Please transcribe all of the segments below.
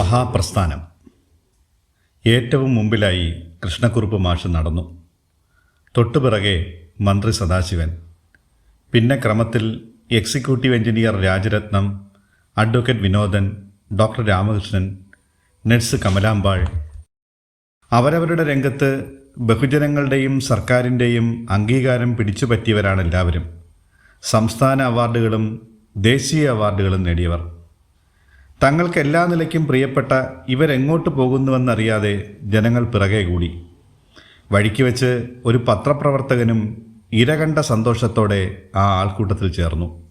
മഹാപ്രസ്ഥാനം. ഏറ്റവും മുമ്പിലായി കൃഷ്ണക്കുറുപ്പ് മാഷ് നടന്നു. തൊട്ടുപിറകെ മന്ത്രി സദാശിവൻ. പിന്നെ ക്രമത്തിൽ executive engineer Rajaratnam advocate Vinodan doctor Ramakrishnan nurse Kamalambal അവരവരുടെ രംഗത്ത് ബഹുജനങ്ങളുടെയും സർക്കാരിന്റെയും അംഗീകാരം പിടിച്ചുപറ്റിയവരാണ് എല്ലാവരും സംസ്ഥാന അവാർഡുകളും ദേശീയ അവാർഡുകളും നേടിയവർ. തങ്ങൾക്ക് എല്ലാ നിലയ്ക്കും പ്രിയപ്പെട്ട ഇവരെങ്ങോട്ട് പോകുന്നുവെന്നറിയാതെ ജനങ്ങൾ പിറകെ കൂടി. വഴിക്ക് വെച്ച് ഒരു പത്രപ്രവർത്തകനും ഇരകണ്ട സന്തോഷത്തോടെ ആ ആൾക്കൂട്ടത്തിൽ ചേർന്നു.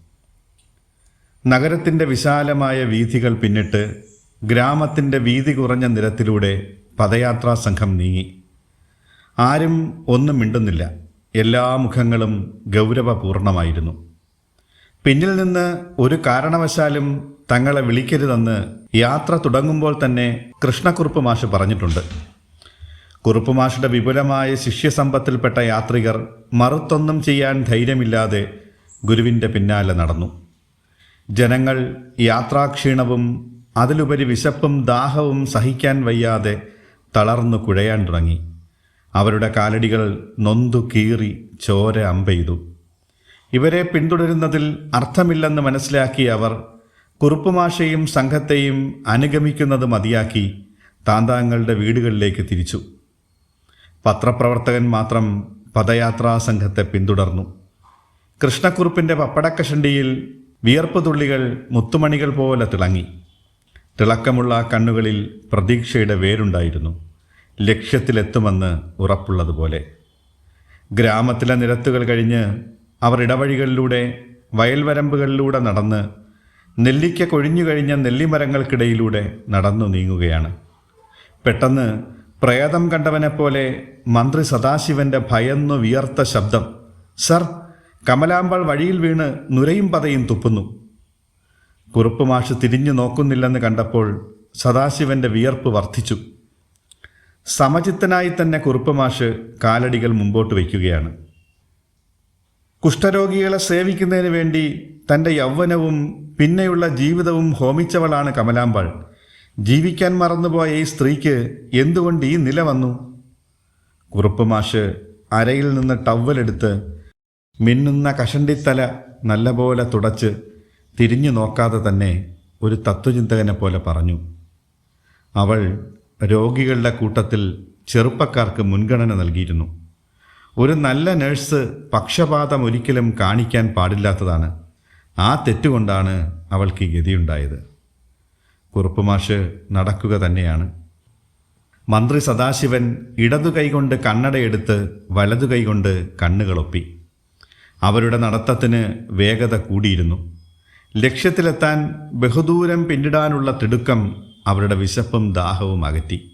നഗരത്തിന്റെ വിശാലമായ വീഥികൾ പിന്നിട്ട് ഗ്രാമത്തിന്റെ വീതി കുറഞ്ഞ നിരത്തിലൂടെ പദയാത്രാ സംഘം നീങ്ങി. ആരും ഒന്നും മിണ്ടുന്നില്ല. എല്ലാ മുഖങ്ങളും ഗൗരവപൂർണമായിരുന്നു. പിന്നിൽ നിന്ന് ഒരു കാരണവശാലും തങ്ങളെ വിളിക്കരുതെന്ന് യാത്ര തുടങ്ങുമ്പോൾ തന്നെ കൃഷ്ണക്കുറുപ്പ് മാഷ് പറഞ്ഞിട്ടുണ്ട്. കുറുപ്പ് മാഷുടെ വിപുലമായ ശിഷ്യസമ്പത്തിൽപ്പെട്ട യാത്രികർ മറുത്തൊന്നും ചെയ്യാൻ ധൈര്യമില്ലാതെ ഗുരുവിന്റെ പിന്നാലെ നടന്നു. ജനങ്ങൾ യാത്രാക്ഷീണവും അതിലുപരി വിശപ്പും ദാഹവും സഹിക്കാൻ വയ്യാതെ തളർന്നു കുഴയാൻ തുടങ്ങി. അവരുടെ കാലടികൾ നൊന്തു കീറി ചോര അമ്പെയ്തു. ഇവരെ പിന്തുടരുന്നതിൽ അർത്ഥമില്ലെന്ന് മനസ്സിലാക്കിയ അവർ കുറുപ്പുമാഷയും സംഘത്തെയും അനുഗമിക്കുന്നത് മതിയാക്കി താന്താങ്ങളുടെ വീടുകളിലേക്ക് തിരിച്ചു. പത്രപ്രവർത്തകൻ മാത്രം പദയാത്രാ സംഘത്തെ പിന്തുടർന്നു. കൃഷ്ണക്കുറുപ്പിന്റെ പപ്പടക്കഷണ്ടിയിൽ വിയർപ്പ് തുള്ളികൾ മുത്തുമണികൾ പോലെ തിളങ്ങി. തിളക്കമുള്ള കണ്ണുകളിൽ പ്രതീക്ഷയുടെ വേരുണ്ടായിരുന്നു. ലക്ഷ്യത്തിലെത്തുമെന്ന് ഉറപ്പുള്ളതുപോലെ. ഗ്രാമത്തിലെ നിരത്തുകൾ കഴിഞ്ഞ് അവർ ഇടവഴികളിലൂടെ വയൽവരമ്പുകളിലൂടെ നടന്ന് നെല്ലിക്ക കൊഴിഞ്ഞു കഴിഞ്ഞ നെല്ലിമരങ്ങൾക്കിടയിലൂടെ നടന്നു നീങ്ങുകയാണ്. പെട്ടെന്ന് പ്രേതം കണ്ടവനെപ്പോലെ മന്ത്രി സദാശിവന്റെ ഭയന്നു വിയർത്ത ശബ്ദം സർ കമലാമ്പാൾ വഴിയിൽ വീണ് നുരയും പതയും തുപ്പുന്നു. കുറുപ്പ് മാഷ് തിരിഞ്ഞു നോക്കുന്നില്ലെന്ന് കണ്ടപ്പോൾ സദാശിവന്റെ വിയർപ്പ് വർദ്ധിച്ചു. സമചിത്തനായി തന്നെ കുറുപ്പ് മാഷ് കാലടികൾ മുമ്പോട്ട് വയ്ക്കുകയാണ്. കുഷ്ഠരോഗികളെ സേവിക്കുന്നതിന് വേണ്ടി തന്റെ യൗവനവും പിന്നെയുള്ള ജീവിതവും ഹോമിച്ചവളാണ് കമലാമ്പൾ ജീവിക്കാൻ മറന്നുപോയ ഈ സ്ത്രീക്ക് എന്തുകൊണ്ട് ഈ നില വന്നു? കുറുപ്പ് മാഷ് അരയിൽ നിന്ന് ടവലെടുത്ത് മിന്നുന്ന കഷണ്ടിത്തല നല്ലപോലെ തുടച്ച് തിരിഞ്ഞു നോക്കാതെ തന്നെ ഒരു തത്വചിന്തകനെ പോലെ പറഞ്ഞു. അവൾ രോഗികളുടെ കൂട്ടത്തിൽ ചെറുപ്പക്കാർക്ക് മുൻഗണന നൽകിയിരുന്നു. ഒരു നല്ല നഴ്സ് പക്ഷപാതം ഒരിക്കലും കാണിക്കാൻ പാടില്ലാത്തതാണ്. ആ തെറ്റുകൊണ്ടാണ് അവൾക്ക് ഗതിയുണ്ടായത്. കുറുപ്പുമാഷ് നടക്കുക തന്നെയാണ്. മന്ത്രി സദാശിവൻ ഇടതു കൈകൊണ്ട് കണ്ണടയെടുത്ത് വലതു കൈകൊണ്ട് കണ്ണുകളൊപ്പി. അവരുടെ നടത്തത്തിന് വേഗത കൂടിയിരുന്നു. ലക്ഷ്യത്തിലെത്താൻ ബഹുദൂരം പിന്നിടാനുള്ള തിടുക്കം അവരുടെ വിശപ്പും ദാഹവും അകറ്റി.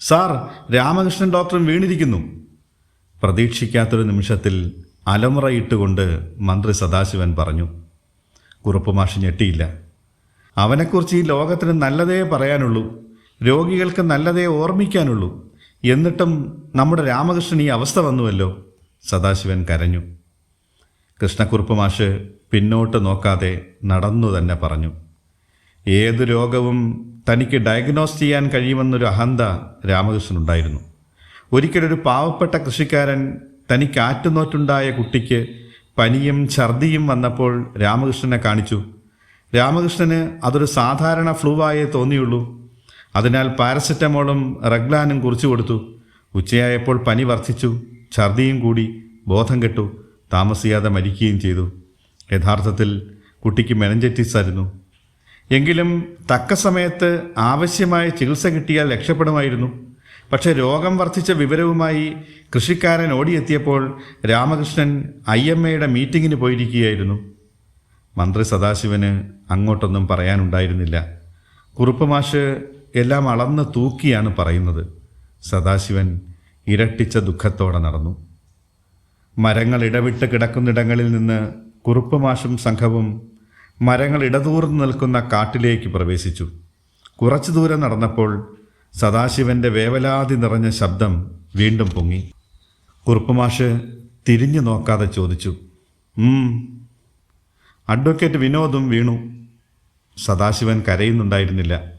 സാർ രാമകൃഷ്ണൻ ഡോക്ടറും വീണിരിക്കുന്നു. പ്രതീക്ഷിക്കാത്തൊരു നിമിഷത്തിൽ അലമുറയിട്ടുകൊണ്ട് മന്ത്രി സദാശിവൻ പറഞ്ഞു കുറുപ്പ് മാഷ് ഞെട്ടിയില്ല. അവനെക്കുറിച്ച് ഈ ലോകത്തിന് നല്ലതേ പറയാനുള്ളൂ രോഗികൾക്ക് നല്ലതേ ഓർമ്മിക്കാനുള്ളൂ. എന്നിട്ടും നമ്മുടെ രാമകൃഷ്ണൻ ഈ അവസ്ഥ വന്നുവല്ലോ സദാശിവൻ കരഞ്ഞു. കൃഷ്ണക്കുറുപ്പ് മാഷ് പിന്നോട്ട് നോക്കാതെ നടന്നു തന്നെ പറഞ്ഞു ഏതു രോഗവും തനിക്ക് ഡയഗ്നോസ് ചെയ്യാൻ കഴിയുമെന്നൊരു അഹന്ത രാമകൃഷ്ണനുണ്ടായിരുന്നു. ഒരിക്കലൊരു പാവപ്പെട്ട കൃഷിക്കാരൻ തനിക്ക് ആറ്റുനോറ്റുണ്ടായ കുട്ടിക്ക് പനിയും ഛർദിയും വന്നപ്പോൾ രാമകൃഷ്ണനെ കാണിച്ചു. രാമകൃഷ്ണന് അതൊരു സാധാരണ ഫ്ലൂവായേ തോന്നിയുള്ളൂ. അതിനാൽ പാരസെറ്റമോളും റഗ്ലാനും കുറിച്ചു കൊടുത്തു. ഉച്ചയായപ്പോൾ പനി വർദ്ധിച്ചു ഛർദിയും കൂടി ബോധം കെട്ടു താമസിയാതെ മരിക്കുകയും ചെയ്തു. യഥാർത്ഥത്തിൽ കുട്ടിക്ക് മെനഞ്ചറ്റിസ് ആയിരുന്നു. എങ്കിലും തക്ക സമയത്ത് ആവശ്യമായ ചികിത്സ കിട്ടിയാൽ രക്ഷപ്പെടുമായിരുന്നു. പക്ഷെ രോഗം വർദ്ധിച്ച വിവരവുമായി കൃഷിക്കാരൻ ഓടിയെത്തിയപ്പോൾ രാമകൃഷ്ണൻ ഐ എം എയുടെ മീറ്റിങ്ങിന് പോയിരിക്കുകയായിരുന്നു. മന്ത്രി സദാശിവന് അങ്ങോട്ടൊന്നും പറയാനുണ്ടായിരുന്നില്ല. കുറുപ്പ് മാഷ് എല്ലാം അളന്ന് തൂക്കിയാണ് പറയുന്നത്. സദാശിവൻ ഇരട്ടിച്ച ദുഃഖത്തോടെ നടന്നു. മരങ്ങൾ ഇടവിട്ട് കിടക്കുന്നിടങ്ങളിൽ നിന്ന് കുറുപ്പ് മാഷും സംഘവും മരങ്ങൾ ഇടതൂർന്ന് നിൽക്കുന്ന കാട്ടിലേക്ക് പ്രവേശിച്ചു. കുറച്ചു ദൂരം നടന്നപ്പോൾ സദാശിവന്റെ വേവലാതി നിറഞ്ഞ ശബ്ദം വീണ്ടും പൊങ്ങി. കുറുപ്പുമാഷ് തിരിഞ്ഞു നോക്കാതെ ചോദിച്ചു അഡ്വക്കേറ്റ് വിനോദും വീണു. സദാശിവൻ കരയുന്നുണ്ടായിരുന്നില്ല.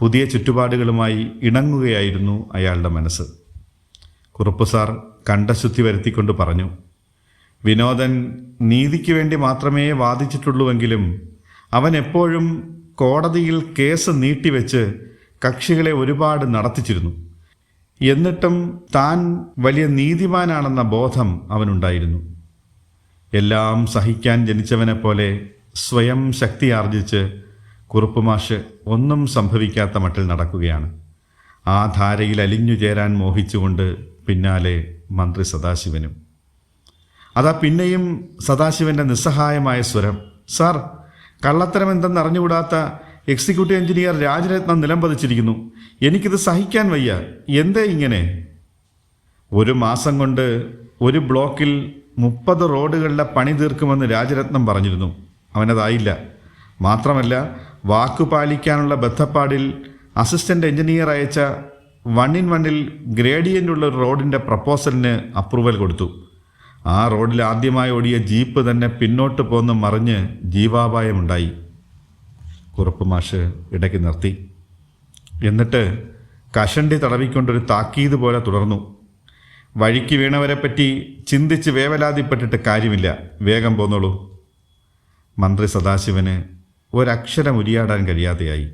പുതിയ ചുറ്റുപാടുകളുമായി ഇണങ്ങുകയായിരുന്നു അയാളുടെ മനസ്സ്. കുറുപ്പ് സാർ കണ്ടശുദ്ധി വരുത്തിക്കൊണ്ട് പറഞ്ഞു വിനോദൻ നീതിക്ക് വേണ്ടി മാത്രമേ വാദിച്ചിട്ടുള്ളൂവെങ്കിലും അവൻ എപ്പോഴും കോടതിയിൽ കേസ് നീട്ടിവെച്ച് കക്ഷികളെ ഒരുപാട് നടത്തിച്ചിരുന്നു. എന്നിട്ടും താൻ വലിയ നീതിമാനാണെന്ന ബോധം അവനുണ്ടായിരുന്നു. എല്ലാം സഹിക്കാൻ ജനിച്ചവനെ പോലെ സ്വയം ശക്തി ആർജിച്ച് കുറുപ്പുമാഷ് ഒന്നും സംഭവിക്കാത്ത മട്ടിൽ നടക്കുകയാണ്. ആ ധാരയിൽ അലിഞ്ഞു ചേരാൻ മോഹിച്ചുകൊണ്ട് പിന്നാലെ മന്ത്രി സദാശിവനും. അതാ പിന്നെയും സദാശിവന്റെ നിസ്സഹായമായ സ്വരം സാർ കള്ളത്തരം എന്തെന്ന് അറിഞ്ഞുകൂടാത്ത എക്സിക്യൂട്ടീവ് എഞ്ചിനീയർ രാജരത്നം നിലംപതിച്ചിരിക്കുന്നു. എനിക്കിത് സഹിക്കാൻ വയ്യ. എന്തേ ഇങ്ങനെ? ഒരു മാസം കൊണ്ട് ഒരു ബ്ലോക്കിൽ മുപ്പത് റോഡുകളുടെ പണി തീർക്കുമെന്ന് രാജരത്നം പറഞ്ഞിരുന്നു. അവനതായില്ല. മാത്രമല്ല വാക്കു പാലിക്കാനുള്ള ബദ്ധപ്പാടിൽ അസിസ്റ്റന്റ് എഞ്ചിനീയർ അയച്ച വൺ ഇൻ വണ്ണിൽ ഗ്രേഡിയന്റുള്ള ഒരു റോഡിന്റെ പ്രപ്പോസലിന് അപ്രൂവൽ കൊടുത്തു. ആ റോഡിൽ ആദ്യമായി ഓടിയ ജീപ്പ് തന്നെ പിന്നോട്ട് പോന്ന് മറിഞ്ഞ് ജീവാപായമുണ്ടായി. കുറുപ്പ് മാഷ് ഇടയ്ക്ക് നിർത്തി. എന്നിട്ട് കഷണ്ടി തടവിക്കൊണ്ടൊരു താക്കീത് പോലെ തുടർന്നു. വഴിക്ക് വീണവരെപ്പറ്റി ചിന്തിച്ച് വേവലാതിപ്പെട്ടിട്ട് കാര്യമില്ല. വേഗം പോന്നോളൂ. മന്ത്രി സദാശിവന് ഒരക്ഷരം ഉരിയാടാൻ കഴിയാതെയായി.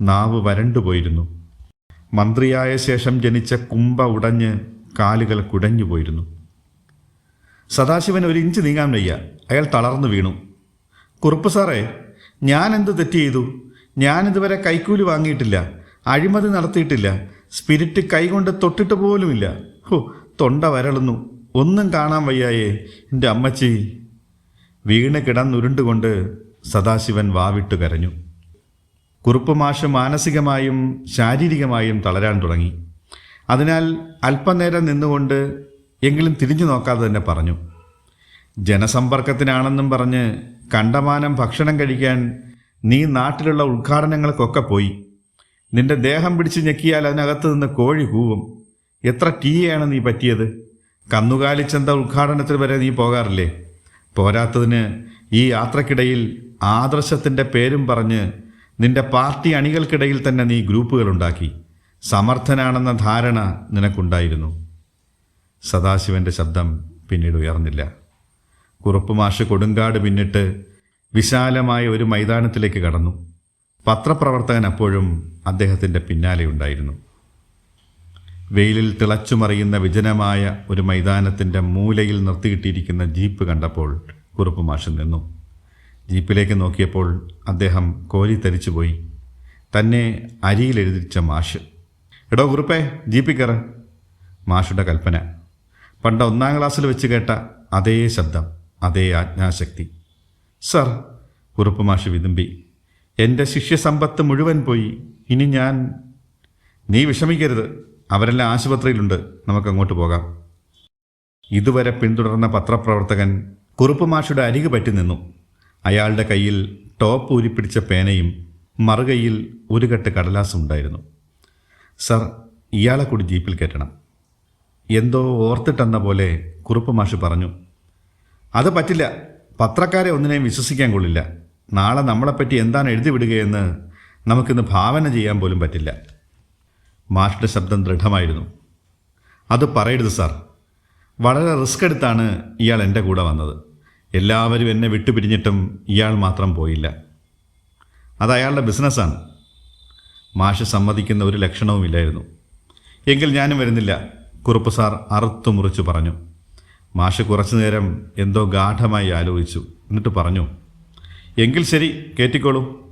നാവ് വരണ്ടുപോയിരുന്നു മന്ത്രിയായ ശേഷം ജനിച്ച കുമ്പ ഉടഞ്ഞ് കാലുകൾ കുടഞ്ഞുപോയിരുന്നു സദാശിവൻ ഒരു ഇഞ്ച് നീങ്ങാൻ വയ്യ. അയാൾ തളർന്നു വീണു. കുറുപ്പ് സാറേ ഞാൻ എന്ത് തെറ്റ് ചെയ്തു? ഞാൻ ഇതുവരെ കൈക്കൂലി വാങ്ങിയിട്ടില്ല. അഴിമതി നടത്തിയിട്ടില്ല. സ്പിരിറ്റ് കൈകൊണ്ട് തൊട്ടിട്ട് പോലുമില്ല. ഹോ തൊണ്ട വരളുന്നു. ഒന്നും കാണാൻ വയ്യായേ എന്റെ അമ്മച്ചി. വീണ് കിടന്നുരുണ്ടുകൊണ്ട് സദാശിവൻ വാവിട്ടു കരഞ്ഞു. കുറുപ്പ് മാഷ് മാനസികമായും ശാരീരികമായും തളരാൻ തുടങ്ങി. അതിനാൽ അല്പനേരം നിന്നുകൊണ്ട് എങ്കിലും തിരിഞ്ഞു നോക്കാതെ തന്നെ പറഞ്ഞു. ജനസമ്പർക്കത്തിനാണെന്നും പറഞ്ഞ് കണ്ടമാനം ഭക്ഷണം കഴിക്കാൻ നീ നാട്ടിലുള്ള ഉദ്ഘാടനങ്ങൾക്കൊക്കെ പോയി. നിന്റെ ദേഹം പിടിച്ച് ഞെക്കിയാൽ അതിനകത്ത് നിന്ന് കോഴി കൂവും. എത്ര ടീയാണ് നീ പറ്റിയത്? കന്നുകാലിച്ചന്ത ഉദ്ഘാടനത്തിൽ വരെ നീ പോകാറില്ലേ? പോരാത്തതിന് ഈ യാത്രക്കിടയിൽ ആദർശത്തിന്റെ പേരും പറഞ്ഞ് നിന്റെ പാർട്ടി അണികൾക്കിടയിൽ തന്നെ നീ ഗ്രൂപ്പുകളുണ്ടാക്കി. സമർത്ഥനാണെന്ന ധാരണ നിനക്കുണ്ടായിരുന്നു. സദാശിവന്റെ ശബ്ദം പിന്നീട് ഉയർന്നില്ല. കുറുപ്പ് മാഷ് കൊടുങ്കാട് പിന്നിട്ട് വിശാലമായ ഒരു മൈതാനത്തിലേക്ക് കടന്നു. പത്രപ്രവർത്തകൻ അപ്പോഴും അദ്ദേഹത്തിന്റെ പിന്നാലെ ഉണ്ടായിരുന്നു. വെയിലിൽ തിളച്ചുമറിയുന്ന വിജനമായ ഒരു മൈതാനത്തിന്റെ മൂലയിൽ നിർത്തിയിട്ടിരിക്കുന്ന ജീപ്പ് കണ്ടപ്പോൾ കുറുപ്പ് മാഷ് നിന്നു. ജീപ്പിലേക്ക് നോക്കിയപ്പോൾ അദ്ദേഹം കോരി തരിച്ചുപോയി. തന്നെ അരിയിലെഴുതിച്ച മാഷ്. എടോ കുറുപ്പേ ജീപ്പിൽ കയറ്. മാഷുടെ കൽപ്പന. പണ്ട് ഒന്നാം ക്ലാസ്സിൽ വെച്ച് കേട്ട അതേ ശബ്ദം. അതേ ആജ്ഞാശക്തി. സർ കുറുപ്പ് മാഷ് വിതുമ്പി എന്റെ ശിഷ്യസമ്പത്ത് മുഴുവൻ പോയി. ഇനി ഞാൻ നീ വിഷമിക്കരുത്. അവരെല്ലാം ആശുപത്രിയിലുണ്ട്. നമുക്കങ്ങോട്ട് പോകാം. ഇതുവരെ പിന്തുടർന്ന പത്രപ്രവർത്തകൻ കുറുപ്പ് മാഷുടെ അരികു പറ്റി നിന്നു. അയാളുടെ കയ്യിൽ ടോപ്പ് ഊരിപ്പിടിച്ച പേനയും മറുകയിൽ ഒരു കെട്ട് കടലാസും ഉണ്ടായിരുന്നു. സർ ഇയാളെ കൂടി ജീപ്പിൽ കയറ്റണം. എന്തോ ഓർത്തിട്ടെന്ന പോലെ കുറുപ്പ് മാഷ് പറഞ്ഞു. അത് പറ്റില്ല. പത്രക്കാരെ ഒന്നിനെയും വിശ്വസിക്കാൻ കൊള്ളില്ല. നാളെ നമ്മളെപ്പറ്റി എന്താണ് എഴുതി വിടുകയെന്ന് നമുക്കിന്ന് ഭാവന ചെയ്യാൻ പോലും പറ്റില്ല. മാഷിന്റെ ശബ്ദം ദൃഢമായിരുന്നു. അത് പറയരുത് സാർ. വളരെ റിസ്ക് എടുത്താണ് ഇയാൾ എന്റെ കൂടെ വന്നത്. എല്ലാവരും എന്നെ വിട്ടുപിരിഞ്ഞിട്ടും ഇയാൾ മാത്രം പോയില്ല. അത് അയാളുടെ ബിസിനസ്സാണ്. മാഷ് സമ്മതിക്കുന്ന ഒരു ലക്ഷണവുമില്ലായിരുന്നു. എങ്കിൽ ഞാനും വരുന്നില്ല കുറുപ്പ് സാർ അറുത്തു മുറിച്ചു പറഞ്ഞു. മാഷ് കുറച്ചു നേരം എന്തോ ഗാഠമായി ആലോചിച്ചു. എന്നിട്ട് പറഞ്ഞു എങ്കിൽ ശരി കയറ്റിക്കോളൂ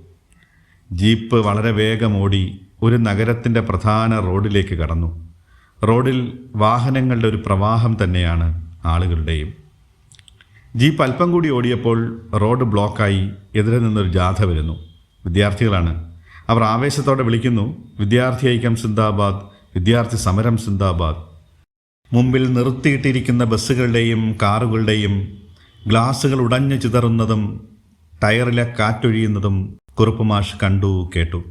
ജീപ്പ് വളരെ വേഗം ഓടി ഒരു നഗരത്തിന്റെ പ്രധാന റോഡിലേക്ക് കടന്നു. റോഡിൽ വാഹനങ്ങളുടെ ഒരു പ്രവാഹം തന്നെയാണ് ആളുകളുടെയും. ജീപ്പ് അല്പം കൂടി ഓടിയപ്പോൾ റോഡ് ബ്ലോക്കായി എതിരെ നിന്നൊരു ജാഥ വരുന്നു. വിദ്യാർത്ഥികളാണ്. അവർ ആവേശത്തോടെ വിളിക്കുന്നു വിദ്യാർത്ഥി ഐക്യം സിന്ദാബാദ് വിദ്യാർത്ഥി സമരം സിന്ദാബാദ്. മുമ്പിൽ നിർത്തിയിട്ടിരിക്കുന്ന ബസ്സുകളുടെയും കാറുകളുടെയും ഗ്ലാസുകൾ ഉടഞ്ഞു ചിതറുന്നതും ടയറിലെ കാറ്റൊഴിയുന്നതും കുറുപ്പ് മാഷ് കണ്ടു കേട്ടു.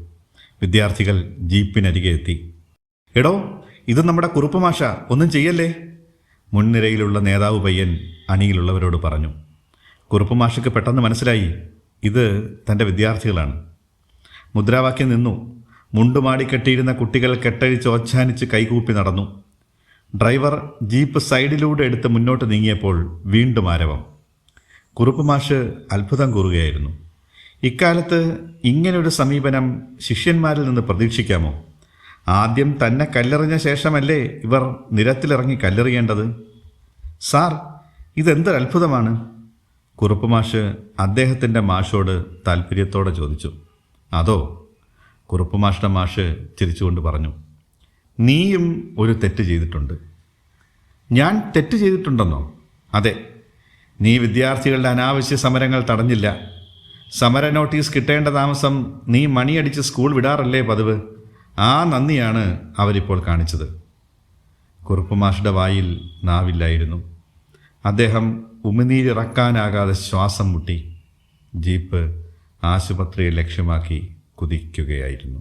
വിദ്യാർത്ഥികൾ ജീപ്പിനരികെ എത്തി. എടോ ഇത് നമ്മുടെ കുറുപ്പ് മാഷ ഒന്നും ചെയ്യല്ലേ? മുൻനിരയിലുള്ള നേതാവ് പയ്യൻ അണിയിലുള്ളവരോട് പറഞ്ഞു. കുറുപ്പ് മാഷയ്ക്ക് പെട്ടെന്ന് മനസ്സിലായി ഇത് തന്റെ വിദ്യാർത്ഥികളാണ്. മുദ്രാവാക്യം നിന്നു. മുണ്ടുമാടി കെട്ടിയിരുന്ന കുട്ടികൾ കെട്ടഴിച്ച് ഓച്ചാനിച്ച് കൈകൂപ്പി നടന്നു. ഡ്രൈവർ ജീപ്പ് സൈഡിലൂടെ എടുത്ത് മുന്നോട്ട് നീങ്ങിയപ്പോൾ വീണ്ടും ആരവം. കുറുപ്പ് മാഷ് അത്ഭുതം കൂറുകയായിരുന്നു. ഇക്കാലത്ത് ഇങ്ങനൊരു സമീപനം ശിഷ്യന്മാരിൽ നിന്ന് പ്രതീക്ഷിക്കാമോ? ആദ്യം തന്നെ കല്ലെറിഞ്ഞ ശേഷമല്ലേ ഇവർ നിരത്തിലിറങ്ങി കല്ലെറിയേണ്ടത്? സാർ ഇതെന്തൊരു അത്ഭുതമാണ്? കുറുപ്പ് മാഷ് അദ്ദേഹത്തിന്റെ മാഷോട് താല്പര്യത്തോടെ ചോദിച്ചു. അതോ? കുറുപ്പ് മാഷിന്റെ മാഷ് ചിരിച്ചുകൊണ്ട് പറഞ്ഞു. നീയും ഒരു തെറ്റ് ചെയ്തിട്ടുണ്ട്. ഞാൻ തെറ്റ് ചെയ്തിട്ടുണ്ടെന്നോ? അതെ. നീ വിദ്യാർത്ഥികളുടെ അനാവശ്യ സമരങ്ങൾ തടഞ്ഞില്ല. സമര നോട്ടീസ് കിട്ടേണ്ട താമസം നീ മണിയടിച്ച് സ്കൂൾ വിടാറല്ലേ പതിവ്? ആ നന്ദിയാണ് അവരിപ്പോൾ കാണിച്ചത്. കുറുപ്പ് മാഷുടെ വായിൽ നാവില്ലായിരുന്നു. അദ്ദേഹം ഉമിനീരിറക്കാനാകാതെ ശ്വാസം മുട്ടി. ജീപ്പ് ആശുപത്രിയെ ലക്ഷ്യമാക്കി കുതിക്കുകയായിരുന്നു.